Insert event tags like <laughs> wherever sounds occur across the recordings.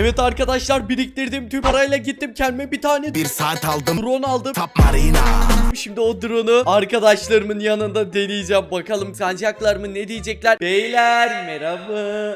Evet arkadaşlar biriktirdim tüm parayla gittim kendime bir tane Bir saat aldım drone aldım. Top Marina Şimdi o drone'u arkadaşlarımın yanında deneyeceğim. Bakalım sanacaklar mı ne diyecekler. Beyler merhaba.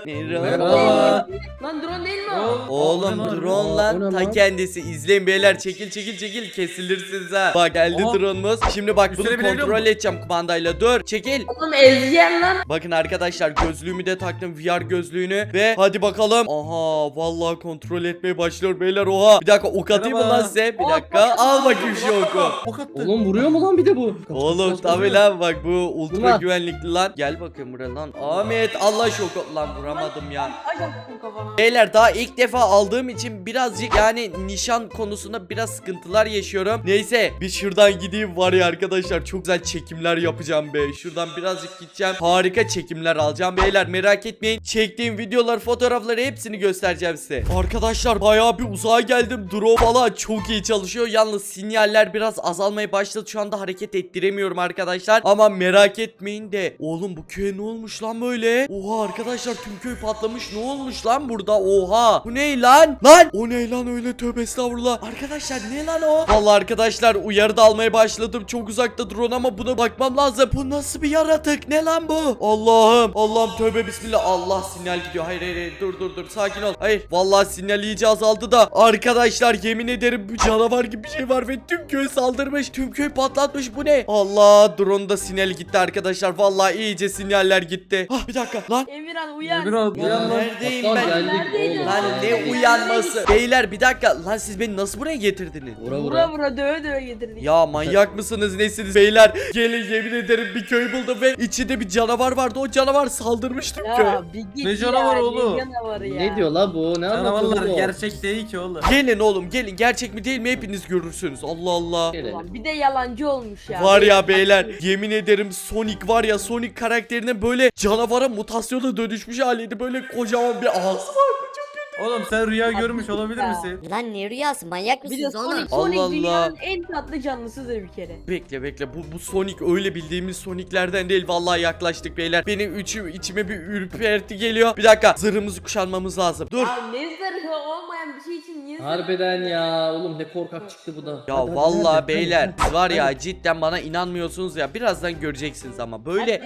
Merhaba. Merhaba. Lan drone değil mi o? Oğlum drone lan ta kendisi. İzleyin beyler çekil çekil çekil kesilirsiniz ha. Bak geldi Aa. drone'umuz. Şimdi bak bunu kontrol edeceğim kumandayla. Dur çekil. Oğlum ezeceğim lan. Bakın arkadaşlar gözlüğümü de taktım VR gözlüğünü ve hadi bakalım. Aha vallahi kontrol etmeye başlıyor beyler oha. Bir dakika ok atayım mı Merhaba. lan size? Bir dakika. Al bakayım şu oku. Ok attı. Oğlum vuruyor mu lan bir de bu? Oğlum tabi lan bak bu ultra Ulan. güvenlikli lan. Gel bakayım buraya lan. Ahmet Allah şok lan vuramadım ya. Ay yaptım kafana. Beyler daha ilk defa aldığım için birazcık yani nişan konusunda biraz sıkıntılar yaşıyorum. Neyse bir şuradan gideyim var ya arkadaşlar çok güzel çekimler yapacağım be. Şuradan birazcık gideceğim. Harika çekimler alacağım beyler merak etmeyin. Çektiğim videolar fotoğrafları hepsini göstereceğim size. Arkadaşlar bayağı bir uzağa geldim. Drone falan çok iyi çalışıyor. Yalnız sinyaller biraz azalmaya başladı. Şu anda hareket ettiremiyorum arkadaşlar. Ama merak etmeyin de. Oğlum bu köye ne olmuş lan böyle? Oha arkadaşlar tüm köy patlamış. Ne olmuş lan burada? Oha. Bu ne lan? Lan. O ne lan öyle tövbe estağfurullah. Arkadaşlar ne lan o? Vallahi arkadaşlar uyarı da almaya başladım. Çok uzakta drone ama buna bakmam lazım. Bu nasıl bir yaratık? Ne lan bu? Allah'ım. Allah'ım tövbe bismillah. Allah sinyal gidiyor. Hayır hayır hayır. Dur dur dur. Sakin ol. Hayır. Vallahi sinyal iyice azaldı da. Arkadaşlar yemin ederim bir canavar gibi bir şey var ve tüm köy saldırmış. Tüm köy patlatmış. Bu ne? Allah drone'da sinyal gitti arkadaşlar. Vallahi iyice sinyaller gitti. Ah bir dakika lan. Emirhan uyan. Emirhan uyan lan. Neredeyim ben? Neredeydin? Lan ne uyanması? Beyler bir dakika. Lan siz beni nasıl buraya getirdiniz? Vura Vura vura. vura döve döve getirdik. Ya manyak mısınız nesiniz beyler? Gelin yemin ederim bir köy buldum ve içinde bir canavar vardı. O canavar saldırmış tüm köy. Ya bir git Ne ya, canavarı oğlum? Ne canavarı ya? Ne diyor la bu? Ne Canavarlar bu? gerçek değil ki oğlum. Gelin oğlum gelin. Gerçek mi değil mi hepiniz görürsünüz. Allah Allah. Gelelim. Ulan bir de yalancı olmuş ya. Var ya beyler yemin ederim Sonic var ya Sonic karakterine böyle canavara mutasyona dönüşmüş haliydi. Böyle kocaman bir ağzı var. Oğlum sen rüya görmüş olabilir misin? Lan ne rüyası manyak Bir de mısınız oğlum? Sonic, Sonic Allah Allah. dünyanın en tatlı canlısıdır bir kere. Bekle bekle bu, bu Sonic öyle bildiğimiz Sonic'lerden değil vallahi yaklaştık beyler. Benim içim, içime bir ürperti geliyor. Bir dakika zırhımızı kuşanmamız lazım. Dur. Ya ne zırhı olmayan bir şey için niye? Harbiden ya. Oğlum ne korkak çıktı bu da. Ya vallahi beyler var ya cidden bana inanmıyorsunuz ya birazdan göreceksiniz ama böyle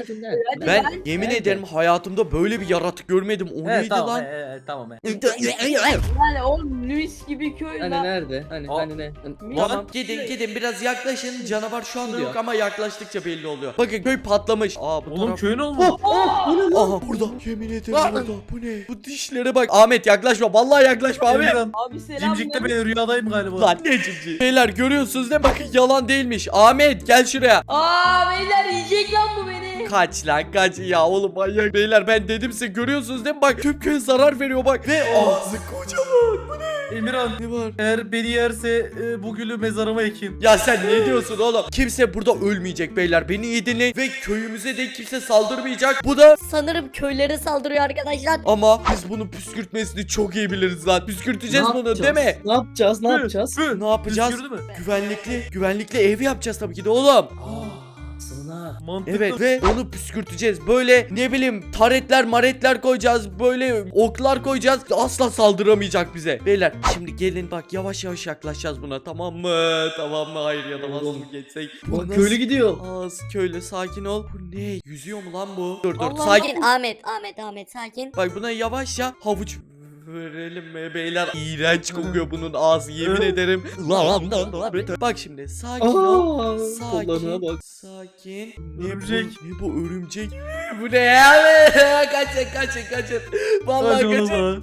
ben lan. yemin ederim hayatımda böyle bir yaratık görmedim. O Evet neydi tamam lan? e, e, tamam. e. Yani oğlum Luis gibi köy Hani lan. nerede? Hani hani ne? Hani- Tamam gidin gidin biraz yaklaşın canavar şu anda yok ama yaklaştıkça belli oluyor. Bakın köy patlamış. Aa bu Oğlum taraf. köyün olmuş. Aha burada. Yemin ederim burada. Bu ne? Bu dişlere bak. Ahmet yaklaşma. Vallahi yaklaşma Ahmet. Emirhan. Abi selam. Cimcik'te ben rüyadayım galiba. Lan ne cici. Beyler görüyorsunuz değil mi? Bakın yalan değilmiş. Ahmet gel şuraya. Aa beyler yiyecek lan bu beni. Kaç lan kaç ya oğlum manyak. Beyler ben dedim size görüyorsunuz değil mi? Bak tüm köy zarar veriyor bak. Ve ağzı kocaman. Bu ne? Emirhan. Ne var? Eğer beni yerse e, bu gülü mezarıma ekin. Ya sen ne diyorsun oğlum? Kimse burada ölmeyecek beyler. Beni iyi dinleyin. Ve köyümüze de kimse saldırmayacak. Bu da Sanırım köylere saldırıyor arkadaşlar. ama biz bunu püskürtmesini çok iyi biliriz lan. Püskürteceğiz bunu değil mi? Ne yapacağız? Ne yapacağız? Ne yapacağız? Püskürdü mü? Güvenlikli, güvenlikli ev yapacağız tabii ki de oğlum. Sığınak. Mantıklı. Evet ve onu püskürteceğiz. Böyle ne bileyim taretler maretler koyacağız. Böyle oklar koyacağız. Asla saldıramayacak bize. Beyler şimdi gelin bak yavaş yavaş yaklaşacağız buna tamam mı? Tamam mı? Hayır ya da Oğlum. mı geçsek? Bak Bu köylü nasıl- gidiyor. Az köylü sakin ol. Bu ne? Yüzüyor mu lan bu? Dur dur Allah sakin. Sakin Ahmet Ahmet Ahmet sakin. Bak buna yavaşça havuç verelim mi beyler? İğrenç kokuyor bunun ağzı yemin ederim. Bak şimdi sakin ol. Sakin. bak. Sakin. Ne Örümcek. Bu, ne bu örümcek? bu ne ya? <laughs> kaçın kaçın kaçın. Vallahi Kaç kaçın.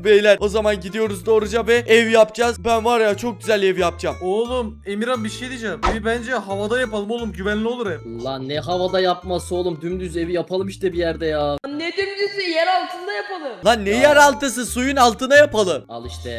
<laughs> Beyler o zaman gidiyoruz doğruca ve ev yapacağız. Ben var ya çok güzel ev yapacağım. Oğlum Emirhan bir şey diyeceğim. Evi bence havada yapalım oğlum güvenli olur hep. Lan ne havada yapması oğlum. Dümdüz evi yapalım işte bir yerde ya. Ne dümdüzü yer altında yapalım. Lan ne Ya. yer altısı suyun altına yapalım. Al işte.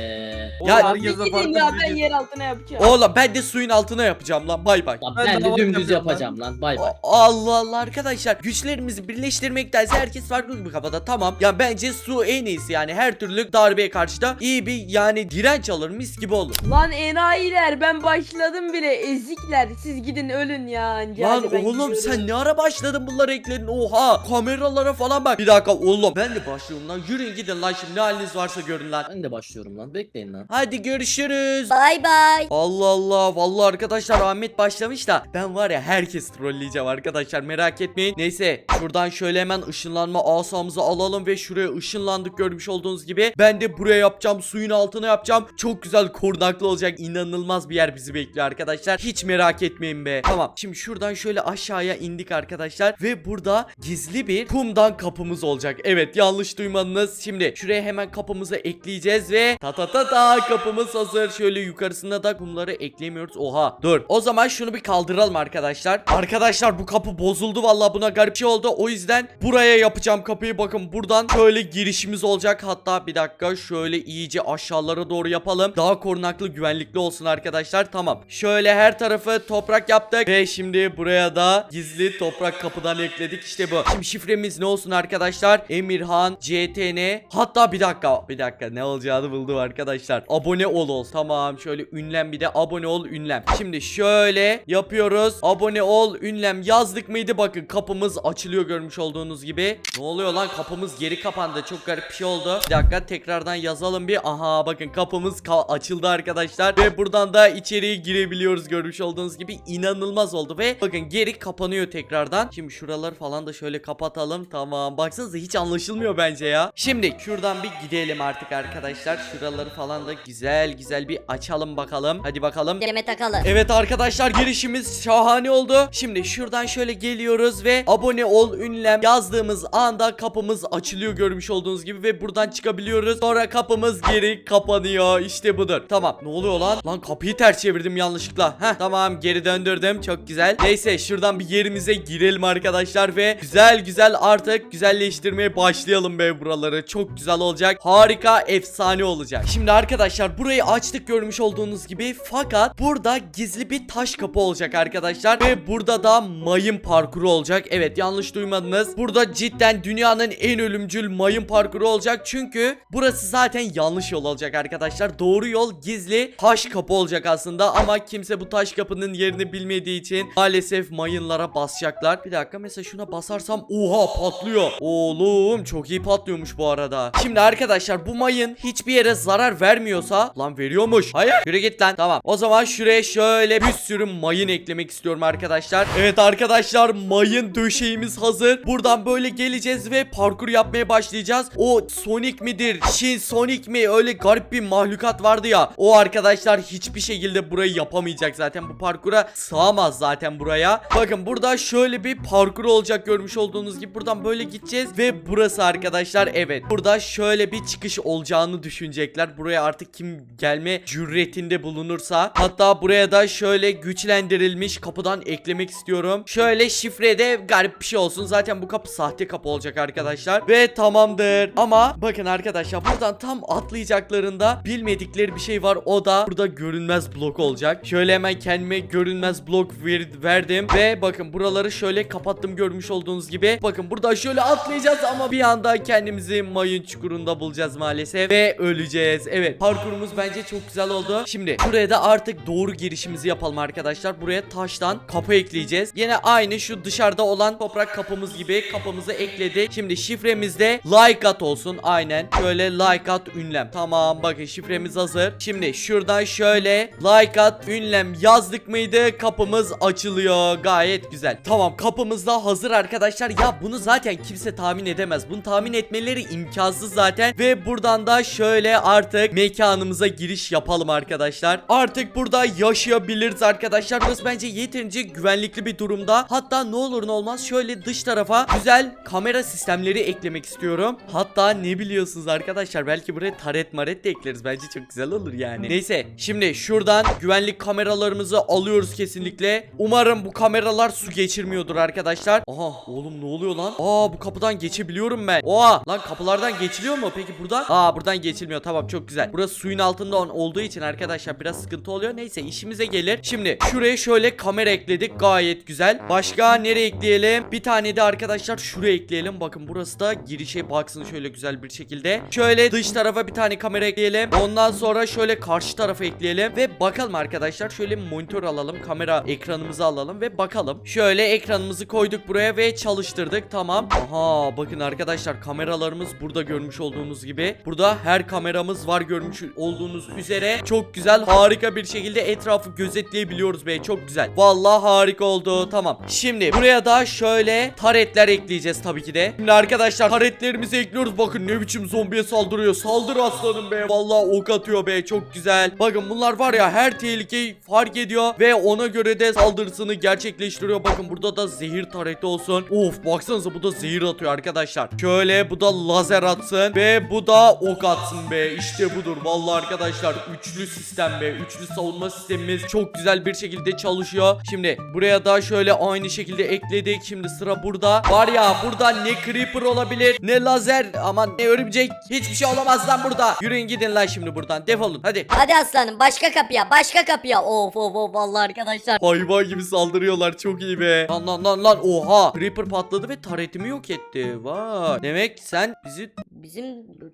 Oğlum Ya- gidin farklı ya ben fikir. yer altına yapacağım. Oğlum ben de suyun altına yapacağım lan bay bay. Lan Ben ben de de havada dümdüz yapıyorum yapacağım lan. Bay bay. Allah Allah arkadaşlar güçlerimizi birleştirmektense herkes farklı bir kafada tamam. Ya bence su en iyisi yani her türlü darbeye karşı da iyi bir yani direnç alır mis gibi olur. Lan enayiler ben başladım bile ezikler siz gidin ölün ya anca. Lan Hadi ben oğlum gidiyorum. sen ne ara başladın bunları ekledin oha kameralara falan bak. Bir dakika oğlum Oğlum ben de başlıyorum lan. Yürüyün gidin lan şimdi ne haliniz varsa görün lan. Ben de başlıyorum lan. Bekleyin lan. Hadi görüşürüz. Bay bay. Allah Allah vallahi arkadaşlar Ahmet başlamış da ben var ya herkes trolleyeceğim arkadaşlar merak etmeyin. Neyse şuradan şöyle hemen ışınlanma asamızı alalım ve şuraya ışınlandık görmüş olduğunuz gibi. Ben de buraya yapacağım suyun altına yapacağım. Çok güzel korunaklı olacak inanılmaz bir yer bizi bekliyor arkadaşlar. Hiç merak etmeyin be. Tamam şimdi şuradan şöyle aşağıya indik arkadaşlar ve burada gizli bir kumdan kapımız olacak. Evet yanlış duymadınız. Şimdi şuraya hemen kapımızı ekleyeceğiz ve ta ta ta ta kapımız hazır. Şöyle yukarısında da kumları ekleyemiyoruz. Oha dur. O zaman şunu bir kaldıralım arkadaşlar. Arkadaşlar bu kapı bozuldu vallahi buna garip şey oldu. O yüzden buraya yapacağım kapıyı. Bakın buradan şöyle girişimiz olacak. Hatta bir dakika şöyle iyice aşağılara doğru yapalım. Daha korunaklı güvenlikli olsun arkadaşlar. Tamam. Şöyle her tarafı toprak yaptık ve şimdi buraya da gizli toprak kapıdan ekledik. İşte bu. Şimdi şifremiz ne olsun arkadaşlar? Emirhan CTN. Hatta bir dakika. Bir dakika ne olacağını buldum arkadaşlar. Abone ol ol. Tamam. Şöyle ünlem bir de abone ol ünlem. Şimdi şöyle yapıyoruz. Abone ol ünlem yazdık mıydı? Bakın kapımız açılıyor görmüş olduğunuz gibi. Ne oluyor lan? Kapımız geri kapandı. Çok garip bir şey oldu. Bir dakika tekrardan yazalım bir. Aha bakın kapımız ka- açıldı arkadaşlar. Ve buradan da içeriye girebiliyoruz görmüş olduğunuz gibi. inanılmaz oldu ve bakın geri kapanıyor tekrardan. Şimdi şuraları falan da şöyle kapatalım. Tamam. Baksanıza hiç anlaşılmıyor bence ya. Şimdi şuradan bir gidelim artık arkadaşlar. Şuraları falan da güzel güzel bir açalım bakalım. Hadi bakalım. Yerime takalım. Evet arkadaşlar girişimiz şahane oldu. Şimdi şuradan şöyle geliyoruz ve abone ol ünlem yazdığımız anda kapımız açılıyor görmüş olduğunuz gibi ve buradan çıkabiliyoruz. Sonra kapımız geri kapanıyor. İşte budur. Tamam. Ne oluyor lan? Lan kapıyı ters çevirdim yanlışlıkla. Heh tamam geri döndürdüm. Çok güzel. Neyse şuradan bir yerimize girelim arkadaşlar ve güzel güzel artık güzelleştirmeye başlayalım be buraları. Çok güzel olacak. Harika efsane olacak. Şimdi arkadaşlar burayı açtık görmüş olduğunuz gibi fakat burada gizli bir taş kapı olacak arkadaşlar ve burada da mayın parkuru olacak. Evet yanlış duymadınız. Burada cidden dünyanın en ölümcül mayın parkuru olacak çünkü burası zaten yanlış yol olacak arkadaşlar. Doğru yol gizli taş kapı olacak aslında ama kimse bu taş kapının yerini bilmediği için maalesef mayınlara basacaklar. Bir dakika mesela şuna basarsam oha patlıyor. Oğlum çok iyi patlıyormuş bu arada. Şimdi arkadaşlar bu mayın hiçbir yere zarar vermiyorsa lan veriyormuş. Hayır yürü git lan tamam. O zaman şuraya şöyle bir sürü mayın eklemek istiyorum arkadaşlar. Evet arkadaşlar mayın döşeğimiz hazır. Buradan böyle geleceğiz ve parkur yapmaya başlayacağız. O Sonic midir? Shin Sonic mi? Öyle garip bir mahlukat vardı ya. O arkadaşlar hiçbir şekilde burayı yapamayacak zaten. Bu parkura sığamaz zaten buraya. Bakın burada şöyle bir parkur olacak görmüş olduğunuz gibi. Buradan böyle gideceğiz ve burası arkadaşlar evet. Burada şöyle bir çıkış olacağını düşünecekler. Buraya artık kim gelme cüretinde bulunursa. Hatta buraya da şöyle güçlendirilmiş kapıdan eklemek istiyorum. Şöyle şifrede garip bir şey olsun. Zaten bu kapı sahte kapı olacak arkadaşlar. Ve tamamdır. Ama bakın arkadaşlar buradan tam atlayacaklarında bilmedikleri bir şey var. O da burada görünmez blok olacak. Şöyle hemen kendime görünmez blok ver- verdim. Ve bakın buraları şöyle kapattım görmüş olduğunuz gibi. Bakın burada şöyle atlayacağız ama bir anda kendimizi mayın çukurunda bulacağız maalesef. Ve öleceğiz. Evet parkurumuz bence çok güzel oldu. Şimdi buraya da artık doğru girişimizi yapalım arkadaşlar. Buraya taştan kapı ekleyeceğiz. Yine aynı şu dışarıda olan toprak kapımız gibi kapımızı ekledik. Şimdi şifremiz de like at olsun. Aynen. Şöyle like at ünlem. Tamam bakın şifremiz hazır. Şimdi şuradan şöyle like at ünlem yazdık mıydı? Kapımız açılıyor. Gayet güzel. Tamam kapımız da hazır arkadaşlar. Ya bunu zaten kimse tahmin edemez. Bunu tahmin etmeleri imkansız zaten. Ve buradan da şöyle artık mekanımıza giriş yapalım arkadaşlar. Artık burada yaşayabiliriz arkadaşlar. Burası bence yeterince güvenlikli bir durumda. Hatta ne olur ne olmaz şöyle dış tarafa güzel kamera sistemleri eklemek istiyorum. Hatta ne biliyorsunuz arkadaşlar belki buraya taret maret de ekleriz. Bence çok güzel olur yani. Neyse şimdi şuradan güvenlik kameralarımızı alıyoruz kesinlikle. Umarım bu kameralar su geçirmiyordur arkadaşlar. Aha oğlum ne oluyor lan? Aa bu kapıdan geçebiliyorum ben. Oha lan kapılardan geçiliyor mu? Peki buradan? Aa buradan geçilmiyor. Tamam çok güzel. Burası suyun altında ol- olduğu için arkadaşlar biraz sıkıntı oluyor. Neyse işimize gelir. Şimdi şuraya şöyle kamera ekledik. Gayet güzel. Başka nereye ekleyelim? Bir tane de arkadaşlar şuraya ekleyelim. Bakın burası da girişe baksın şöyle güzel bir şekilde. Şöyle dış tarafa bir tane kamera ekleyelim. Ondan sonra şöyle karşı tarafa ekleyelim ve bakalım arkadaşlar. Şöyle monitör alalım. Kamera ekranımızı alalım ve bakalım. Şöyle ekranımızı koyduk buraya ve çalıştırdık. Tamam. Aha bakın arkadaşlar kameralarımız burada görmüş olduğunuz gibi. Burada her kameramız var görmüş olduğunuz üzere. Çok güzel harika bir şekilde etrafı gözetleyebiliyoruz be çok güzel. Vallahi harika oldu tamam. Şimdi buraya da şöyle taretler ekleyeceğiz tabii ki de. Şimdi arkadaşlar taretlerimizi ekliyoruz. Bakın ne biçim zombiye saldırıyor. Saldır aslanım be. Vallahi ok atıyor be çok güzel. Bakın bunlar var ya her tehlikeyi fark ediyor ve ona göre de saldırısını gerçekleştiriyor. Bakın burada da zehir tareti olsun. Of baksanıza bu da zehir atıyor arkadaşlar. Şöyle bu da lazer atsın ve bu da ok atsın be. İşte budur. Vallahi arkadaşlar üçlü sistem be. Üçlü savunma sistemimiz çok güzel bir şekilde çalışıyor. Şimdi buraya da şöyle aynı şekilde ekledik. Şimdi sıra burada. Var ya burada ne creeper olabilir ne lazer aman ne örümcek hiçbir şey olamaz lan burada. Yürüyün gidin lan şimdi buradan defolun hadi. Hadi aslanım başka kapıya başka kapıya. Of of of vallahi arkadaşlar. Hayvan gibi saldırıyorlar çok iyi be. Lan lan lan lan oha. Creeper patladı ve taretimi yok etti. Vay. Demek sen bizi Bizim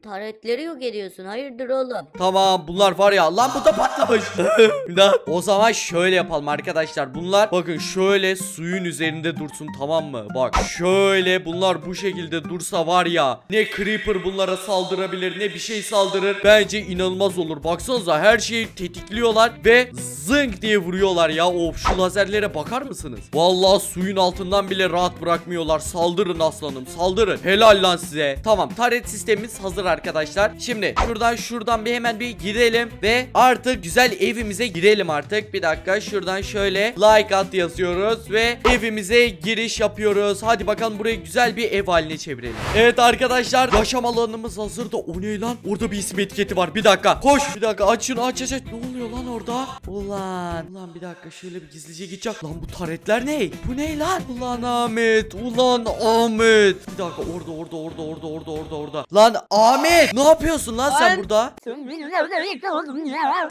taretleri yok ediyorsun. Hayırdır oğlum? Tamam bunlar var ya lan bu da patlamış. <laughs> Daha. o zaman şöyle yapalım arkadaşlar. Bunlar bakın şöyle suyun üzerinde dursun tamam mı? Bak şöyle bunlar bu şekilde dursa var ya ne creeper bunlara saldırabilir ne bir şey saldırır. Bence inanılmaz olur. Baksanıza her şeyi tetikliyorlar ve zınk diye vuruyorlar ya. Of şu lazerlere bakar mısınız? Vallahi suyun altından bile rahat bırakmıyorlar. Saldırın aslanım saldırın. Helal lan size. Tamam taret sistemimiz hazır arkadaşlar. Şimdi şuradan şuradan bir hemen bir girelim ve artık güzel evimize girelim artık. Bir dakika şuradan şöyle like at yazıyoruz ve evimize giriş yapıyoruz. Hadi bakalım burayı güzel bir ev haline çevirelim. Evet arkadaşlar yaşam alanımız hazır da o ne lan? Orada bir isim etiketi var. Bir dakika. Koş. Bir dakika aç şunu aç aç aç. Ne oluyor lan orada? Ulan. Ulan bir dakika şöyle bir gizlice gideceğim. Lan bu taretler ne? Bu ne lan? Ulan Ahmet. Ulan Ahmet. Bir dakika orada orada orada orada orada orada orada. Lan Ahmet. Ne yapıyorsun lan sen burada?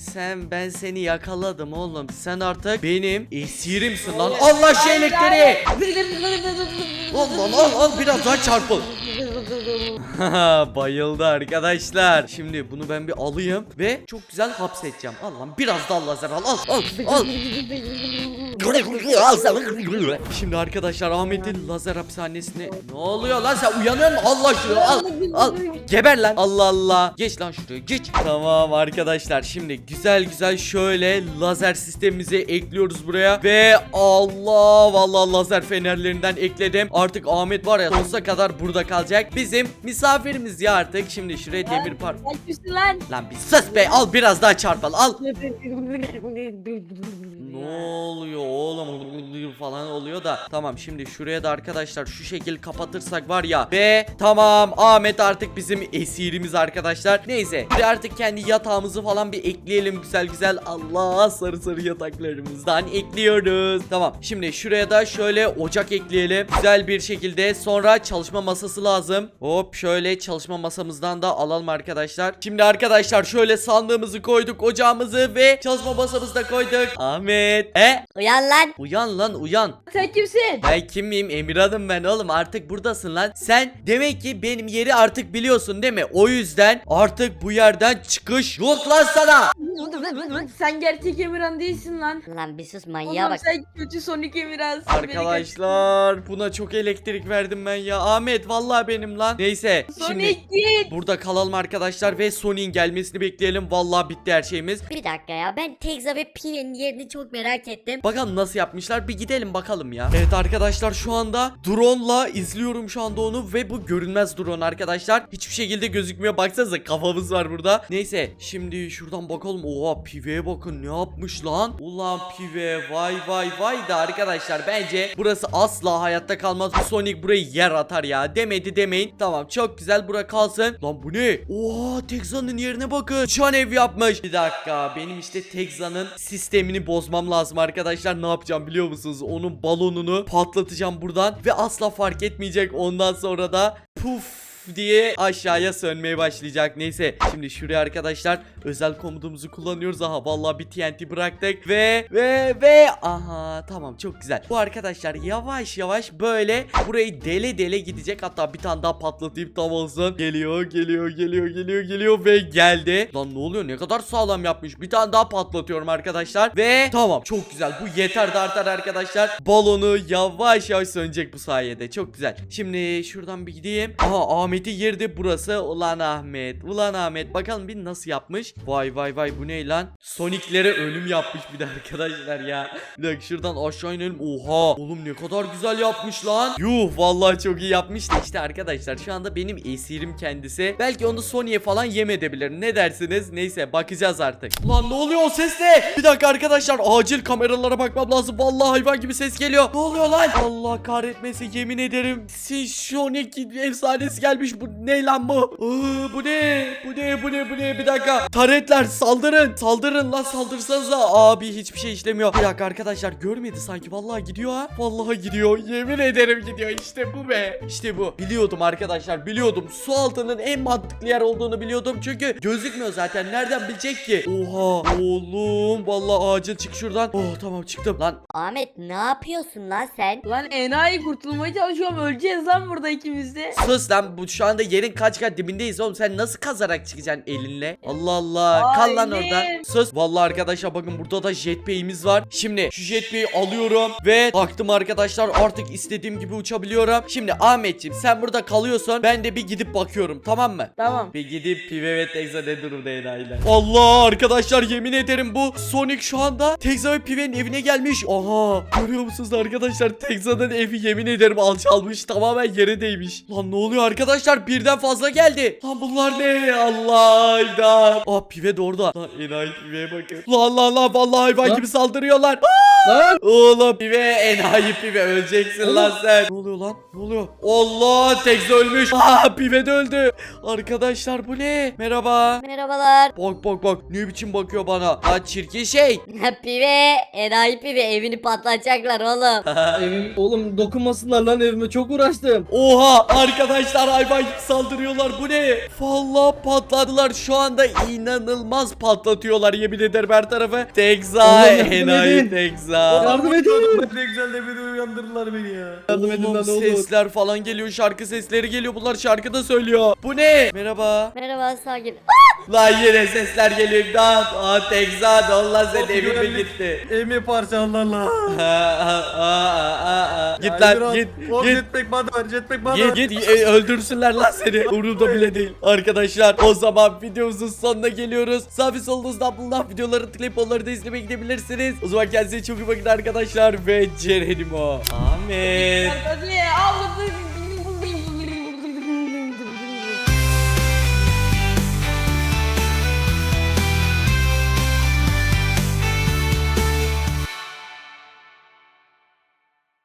Sen ben seni yakaladım oğlum. Sen artık benim esirimsin lan. Allah şu elektriği. <laughs> Al lan al al biraz daha çarpıl. <laughs> Bayıldı arkadaşlar. Şimdi bunu ben bir alayım ve çok güzel hapsedeceğim. Al lan biraz daha lazer al al al al. <laughs> Şimdi arkadaşlar Ahmet'in lazer hapishanesine ne oluyor lan sen? Uyanıyor musun? Allah şunu al al. Geber lan. Allah Allah. Geç lan şuraya geç. Tamam arkadaşlar şimdi güzel güzel şöyle lazer sistemimizi ekliyoruz buraya. Ve Allah vallahi lazer fenerlerinden ekledim. Artık Ahmet var ya sonsuza kadar burada kalacak. Bizim misafirimiz ya artık. Şimdi şuraya demir par lan. Lan bir sus be al biraz daha çarpal al. <laughs> Ne oluyor oğlum falan oluyor da. Tamam şimdi şuraya da arkadaşlar şu şekil kapatırsak var ya. Ve tamam Ahmet artık bizim esirimiz arkadaşlar. Neyse bir artık kendi yatağımızı falan bir ekleyelim güzel güzel. Allah sarı sarı yataklarımızdan ekliyoruz. Tamam şimdi şuraya da şöyle ocak ekleyelim. Güzel bir şekilde. Sonra çalışma masası lazım. Hop şöyle çalışma masamızdan da alalım arkadaşlar. Şimdi arkadaşlar şöyle sandığımızı koyduk ocağımızı ve çalışma masamızı da koyduk. Ahmet E Uyan lan. Uyan lan uyan. Sen kimsin? Ben kim miyim? Emirhan'ım ben oğlum. Artık buradasın lan. Sen demek ki benim yeri artık biliyorsun değil mi? O yüzden artık bu yerden çıkış yok lan sana. Sen gerçek Emirhan değilsin lan. Lan bir sus manyağa Oğlum bak. sen kötü Sonic Emirhan. Arkadaşlar buna çok elektrik verdim ben ya. Ahmet vallahi benim lan. Neyse Sonic şimdi git. burada kalalım arkadaşlar ve Sonic'in gelmesini bekleyelim. Vallahi bitti her şeyimiz. Bir dakika ya ben Tekza ve Pi'nin yerini çok merak ettim. Bakalım nasıl yapmışlar bir gidelim bakalım ya. Evet arkadaşlar şu anda drone'la izliyorum şu anda onu ve bu görünmez drone arkadaşlar. Hiçbir şekilde gözükmüyor baksanıza kafamız var burada. Neyse şimdi şuradan bakalım. Oha Pive'ye bakın ne yapmış lan. Ulan Pive vay vay vay da arkadaşlar bence burası asla hayatta kalmaz. Sonic burayı yer atar ya. Demedi demeyin. Tamam çok güzel bura kalsın. Lan bu ne? Oha Texa'nın yerine bakın. Uçan ev yapmış. Bir dakika benim işte Texa'nın sistemini bozmam lazım arkadaşlar. Ne yapacağım biliyor musunuz? Onun balonunu patlatacağım buradan ve asla fark etmeyecek. Ondan sonra da puf diye aşağıya sönmeye başlayacak. Neyse şimdi şuraya arkadaşlar özel komutumuzu kullanıyoruz. Aha vallahi bir TNT bıraktık ve ve ve aha tamam çok güzel. Bu arkadaşlar yavaş yavaş böyle burayı dele dele gidecek. Hatta bir tane daha patlatayım tam olsun. Geliyor geliyor geliyor geliyor geliyor ve geldi. Lan ne oluyor ne kadar sağlam yapmış. Bir tane daha patlatıyorum arkadaşlar. Ve tamam çok güzel. Bu yeter de artar arkadaşlar. Balonu yavaş yavaş sönecek bu sayede. Çok güzel. Şimdi şuradan bir gideyim. Aha Ahmet'i girdi burası. Ulan Ahmet. Ulan Ahmet. Bakalım bir nasıl yapmış. Vay vay vay bu ne lan? Sonic'lere ölüm yapmış bir de arkadaşlar ya. Bir dakika şuradan aşağı inelim. Oha. Oğlum ne kadar güzel yapmış lan. Yuh vallahi çok iyi yapmış işte arkadaşlar şu anda benim esirim kendisi. Belki onu Sony'e falan yem edebilir. Ne dersiniz? Neyse bakacağız artık. Lan ne oluyor o ses ne? Bir dakika arkadaşlar acil kameralara bakmam lazım. Vallahi hayvan gibi ses geliyor. Ne oluyor lan? Allah kahretmesin yemin ederim. Sonic efsanesi gelmiş. Bu ne lan bu? Aa, bu ne? Bu ne? Bu ne? Bu ne? Bir dakika. Taretler saldırın. Saldırın lan saldırsanıza. Abi hiçbir şey işlemiyor. Bir dakika arkadaşlar görmedi sanki. Vallahi gidiyor ha. Vallahi gidiyor. Yemin ederim gidiyor. İşte bu be. İşte bu. Biliyordum arkadaşlar. Biliyordum. Su altının en mantıklı yer olduğunu biliyordum. Çünkü gözükmüyor zaten. Nereden bilecek ki? Oha. Oğlum. Vallahi acil çık şuradan. Oh tamam çıktım. Lan Ahmet ne yapıyorsun lan sen? Lan enayi kurtulmaya çalışıyorum. Öleceğiz lan burada ikimiz de. Sus lan bu şu anda yerin kaç kat dibindeyiz oğlum sen nasıl kazarak çıkacaksın elinle? Allah Allah kal lan Aynen. orada. Sus. Vallahi arkadaşlar bakın burada da jetpack'imiz var. Şimdi şu jetpack'i alıyorum ve taktım arkadaşlar artık istediğim gibi uçabiliyorum. Şimdi Ahmetciğim sen burada kalıyorsun ben de bir gidip bakıyorum tamam mı? Tamam. Bir gidip Pive ve Tekza ne durumda enayiler. Allah arkadaşlar yemin ederim bu Sonic şu anda Tekza ve Pive'nin evine gelmiş. Aha görüyor musunuz arkadaşlar Tekza'nın evi yemin ederim alçalmış tamamen yere değmiş. Lan ne oluyor arkadaşlar birden fazla geldi. Lan bunlar ne Allah imdat. Aa Pive de orada. Lan enayi Pive'ye bakın. Lan lan lan vallahi hayvan Lan. gibi saldırıyorlar. Lan Oğlum pive enayi pive öleceksin lan sen. Ne oluyor lan? Ne oluyor? Allah Tekza ölmüş. Aa pive de öldü. Arkadaşlar bu ne? Merhaba. Merhabalar. Bak bak bak ne biçim bakıyor bana. Lan çirkin şey. pive, enayi pive evini patlatacaklar oğlum. <laughs> evim oğlum dokunmasınlar lan evime çok uğraştım. Oha arkadaşlar gibi saldırıyorlar bu ne? Vallahi patladılar şu anda inanılmaz patlatıyorlar yemin ederim her tarafı. Tekza Allah yardım enayi edin. Tekza. Yardım edin. Ne güzel de beni uyandırdılar beni ya. Yardım edin Oğlum, lan olur. sesler falan geliyor şarkı sesleri geliyor bunlar şarkı da söylüyor. Bu ne? Merhaba. Merhaba sakin. Lan yine sesler geliyor imdat. Aa Tekza Allah sen Of, evin mi güvenlik. gitti? Evimi parçalarlar. git lan git git. jetpack bana ver jetpack bana Git ver. git e, öldürsünler lan seni <laughs> Umurumda bile değil Arkadaşlar o zaman videomuzun sonuna geliyoruz Safi solunuzdan bulunan videoları tıklayıp onları da izlemeye gidebilirsiniz O zaman kendinize çok iyi bakın arkadaşlar Ve Cerenimo Ahmet Hadi al